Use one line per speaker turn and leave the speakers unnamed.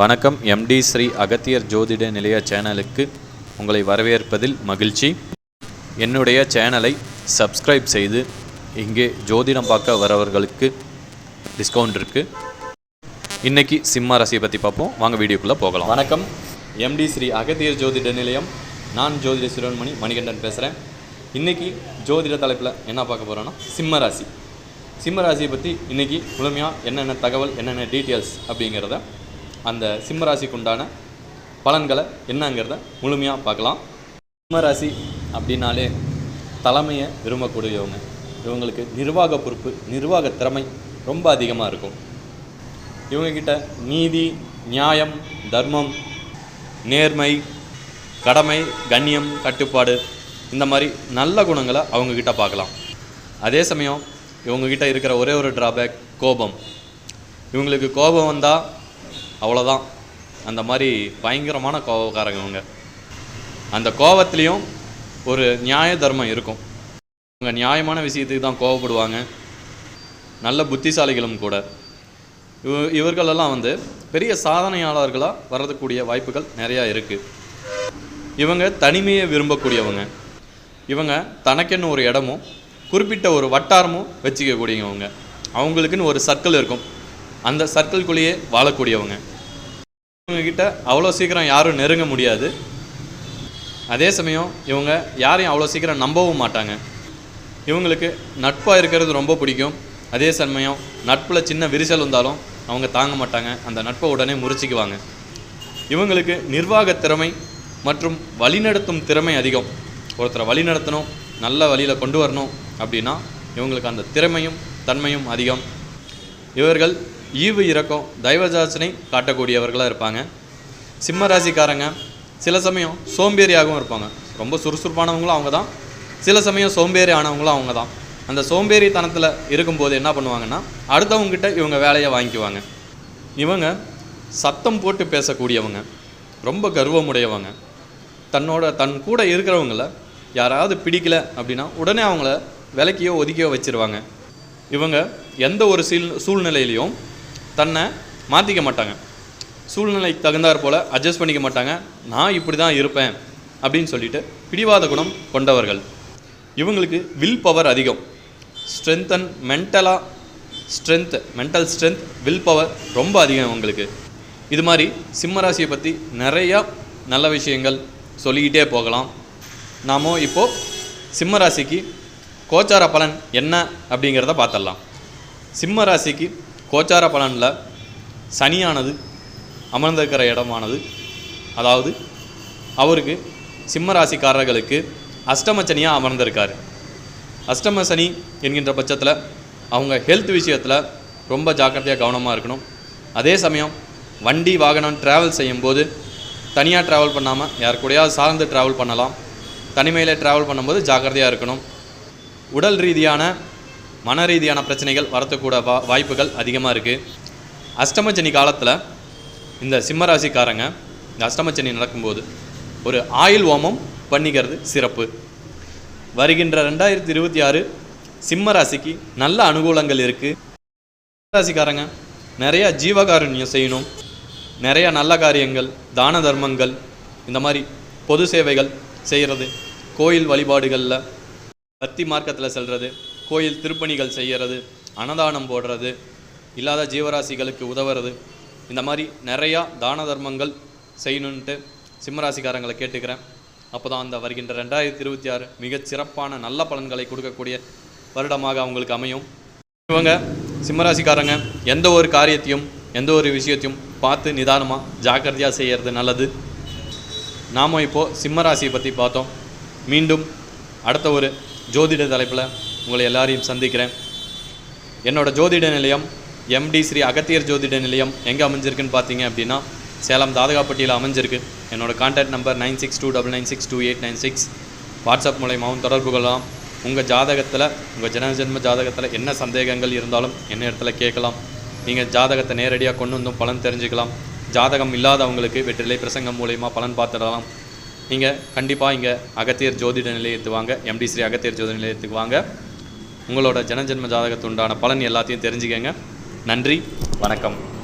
வணக்கம். எம்டி ஸ்ரீ அகத்தியர் ஜோதிட நிலைய சேனலுக்கு உங்களை வரவேற்பதில் மகிழ்ச்சி. என்னுடைய சேனலை சப்ஸ்கிரைப் செய்து இங்கே ஜோதிடம் பார்க்க வரவர்களுக்கு டிஸ்கவுண்ட் இருக்குது இன்றைக்கி சிம்ம ராசியை பற்றி பார்ப்போம். வாங்க வீடியோக்குள்ளே போகலாம். வணக்கம். எம்டி ஸ்ரீ அகத்தியர் ஜோதிட நிலையம். நான் ஜோதிட சிறுவன்மணி மணிகண்டன் பேசுகிறேன் இன்றைக்கி ஜோதிட தலைப்பில் என்ன பார்க்க போகிறோன்னா சிம்ம ராசி. சிம்ம ராசியை பற்றி இன்றைக்கி முழுமையாக என்னென்ன தகவல் என்னென்ன டீட்டெயில்ஸ் அப்படிங்கிறத அந்த சிம்மராசிக்கு உண்டான பலன்களை என்னங்கிறத முழுமையாக பார்க்கலாம். சிம்மராசி அப்படின்னாலே தலைமையை விரும்பக்கூடியவங்க. இவங்களுக்கு நிர்வாக பொறுப்பு நிர்வாக திறமை ரொம்ப அதிகமாக இருக்கும். இவங்கக்கிட்ட நீதி நியாயம் தர்மம் நேர்மை கடமை கண்ணியம் கட்டுப்பாடு இந்த மாதிரி நல்ல குணங்களை அவங்கக்கிட்ட பார்க்கலாம். அதே சமயம் இவங்கக்கிட்ட இருக்கிற ஒரே ஒரு ட்ராபேக் கோபம். இவங்களுக்கு கோபம் வந்தால் அவ்வளோதான் அந்த மாதிரி பயங்கரமான கோபக்காரங்க இவங்க. அந்த கோபத்துலேயும் ஒரு நியாய தர்மம் இருக்கும். இவங்க நியாயமான விஷயத்துக்கு தான் கோவப்படுவாங்க நல்ல புத்திசாலிகளும் கூட. இவ இவர்களெல்லாம் வந்து பெரிய சாதனையாளர்களாக வரதுக்கூடிய வாய்ப்புகள் நிறையா இருக்குது இவங்க தனிமையை விரும்பக்கூடியவங்க. இவங்க தனக்கென்னு ஒரு இடமும் குறிப்பிட்ட ஒரு வட்டாரமும் வச்சுக்கக்கூடியவங்க. அவங்களுக்குன்னு ஒரு சர்க்கிள் இருக்கும். அந்த சர்க்கிள்குள்ளேயே வாழக்கூடியவங்க. இவங்கக்கிட்ட அவ்வளோ சீக்கிரம் யாரும் நெருங்க முடியாது. அதே சமயம் இவங்க யாரையும் அவ்வளோ சீக்கிரம் நம்பவும் மாட்டாங்க. இவங்களுக்கு நட்பாக இருக்கிறது ரொம்ப பிடிக்கும். அதே சமயம் நட்பில் சின்ன விரிசல் வந்தாலும் அவங்க தாங்க மாட்டாங்க. அந்த நட்பை உடனே முறிச்சிக்குவாங்க. இவங்களுக்கு நிர்வாக திறமை மற்றும் வழிநடத்தும் திறமை அதிகம். ஒருத்தரை வழிநடத்தணும் நல்ல வழியில் கொண்டு வரணும் அப்படின்னா இவங்களுக்கு அந்த திறமையும் தன்மையும் அதிகம். இவர்கள் ஈவு இறக்கம் தெய்வஜாசனை காட்டக்கூடியவர்களாக இருப்பாங்க. சிம்ம ராசிக்காரங்க சில சமயம் சோம்பேறியாகவும் இருப்பாங்க. ரொம்ப சுறுசுறுப்பானவங்களும் அவங்க தான் சில சமயம் சோம்பேறி ஆனவங்களும் அவங்க தான் அந்த சோம்பேறித்தனத்தில் இருக்கும்போது என்ன பண்ணுவாங்கன்னா அடுத்தவங்ககிட்ட இவங்க வேலையை வாங்கிக்குவாங்க. இவங்க சத்தம் போட்டு பேசக்கூடியவங்க ரொம்ப கர்வமுடையவங்க. தன்னோட தன் கூட இருக்கிறவங்கள யாராவது பிடிக்கல அப்படின்னா உடனே அவங்கள விலக்கியோ ஒதுக்கியோ வச்சுருவாங்க. இவங்க எந்த ஒரு சீல் சூழ்நிலையிலையும் தன்னை மாற்றிக்க மாட்டாங்க. சூழ்நிலைக்கு தகுந்தாற் போல் அட்ஜஸ்ட் பண்ணிக்க மாட்டாங்க. நான் இப்படி தான் இருப்பேன் அப்படின்னு சொல்லிட்டு பிடிவாத குணம் கொண்டவர்கள். இவங்களுக்கு வில் பவர் அதிகம். Strength and மென்டலாக strength mental strength will power ரொம்ப அதிகம் இவங்களுக்கு. இது மாதிரி சிம்மராசியை பற்றி நிறையா நல்ல விஷயங்கள் சொல்லிக்கிட்டே போகலாம். நாம இப்போது சிம்ம ராசிக்கு கோச்சார பலன் என்ன அப்படிங்கிறத பார்த்துடலாம். சிம்ம ராசிக்கு கோச்சார பலனில் சனியானது அமர்ந்திருக்கிற இடமானது. அதாவது அவருக்கு சிம்ம ராசிக்காரர்களுக்கு அஷ்டம சனியாக அமர்ந்திருக்காரு. அஷ்டம சனி என்கின்ற பட்சத்தில் அவங்க ஹெல்த் விஷயத்தில் ரொம்ப ஜாக்கிரதையாக கவனமாக இருக்கணும். அதே சமயம் வண்டி வாகனம் ட்ராவல் செய்யும்போது தனியாக ட்ராவல் பண்ணாமல் யார் கூடயாவது சார்ந்து ட்ராவல் பண்ணலாம். தனிமையில் ட்ராவல் பண்ணும்போது ஜாக்கிரதையாக இருக்கணும். உடல் ரீதியான மன ரீதியான பிரச்சனைகள் வரத்துக்கூட வா வாய்ப்புகள் அதிகமாக இருக்குது அஷ்டமச்சனி காலத்தில் இந்த சிம்மராசிக்காரங்க இந்த அஷ்டமச்சனி நடக்கும்போது ஒரு ஆயுள் ஓமம் பண்ணிக்கிறது சிறப்பு. வருகின்ற ரெண்டாயிரத்தி இருபத்தி ஆறு சிம்ம ராசிக்கு நல்ல அனுகூலங்கள் இருக்குது ராசிக்காரங்க நிறையா ஜீவகாருண்யம் செய்யணும். நிறையா நல்ல காரியங்கள் தான தர்மங்கள் இந்த மாதிரி பொது சேவைகள் செய்கிறது கோயில் வழிபாடுகளில் பக்தி மார்க்கத்தில் செல்வது கோயில் திருப்பணிகள் செய்கிறது அன்னதானம் போடுறது இல்லாத ஜீவராசிகளுக்கு உதவுறது இந்த மாதிரி நிறையா தான தர்மங்கள் செய்யணுன்ட்டு சிம்மராசிக்காரங்களை கேட்டுக்கிறேன். அப்போ தான் அந்த வருகின்ற ரெண்டாயிரத்தி இருபத்தி ஆறு மிகச் சிறப்பான நல்ல பலன்களை கொடுக்கக்கூடிய வருடமாக அவங்களுக்கு அமையும். இவங்க சிம்மராசிக்காரங்க எந்த ஒரு காரியத்தையும் எந்த ஒரு விஷயத்தையும் பார்த்து நிதானமாக ஜாக்கிரதையாக செய்கிறது நல்லது. நாம் இப்போது சிம்மராசியை பற்றி பார்த்தோம். மீண்டும் அடுத்த ஒரு ஜோதிட தலைப்பில் உங்களை எல்லாரையும் சந்திக்கிறேன். என்னோட ஜோதிட நிலையம் எம்டி ஸ்ரீ அகத்தியர் ஜோதிட நிலையம் எங்கே அமைஞ்சிருக்குன்னு பார்த்தீங்க அப்படின்னா சேலம் தாதகாப்பட்டியில் அமைஞ்சிருக்கு. என்னோட contact number nine six two double nine six two eight nine six. WhatsApp மூலயமாவும் தொடர்பு கொள்ளலாம். உங்கள் ஜாதகத்தில் உங்கள் ஜனஜென்ம ஜாதகத்தில் என்ன சந்தேகங்கள் இருந்தாலும் என்ன இடத்துல கேட்கலாம். நீங்கள் ஜாதகத்தை நேரடியாக கொண்டு வந்தும் பலன் தெரிஞ்சுக்கலாம். ஜாதகம் இல்லாதவங்களுக்கு வெற்றிலை பிரசங்கம் மூலயமா பலன் பார்த்துடலாம். நீங்கள் கண்டிப்பாக இங்கே அகத்தியர் ஜோதிட நிலையத்துக்கு வாங்க. எம்டி ஸ்ரீ அகத்தியர் ஜோதிட நிலையத்துக்கு வாங்க. உங்களோட ஜனஜன்ம ஜாதகத்துண்டான பலன் எல்லாத்தையும் தெரிஞ்சுக்கங்க. நன்றி வணக்கம்.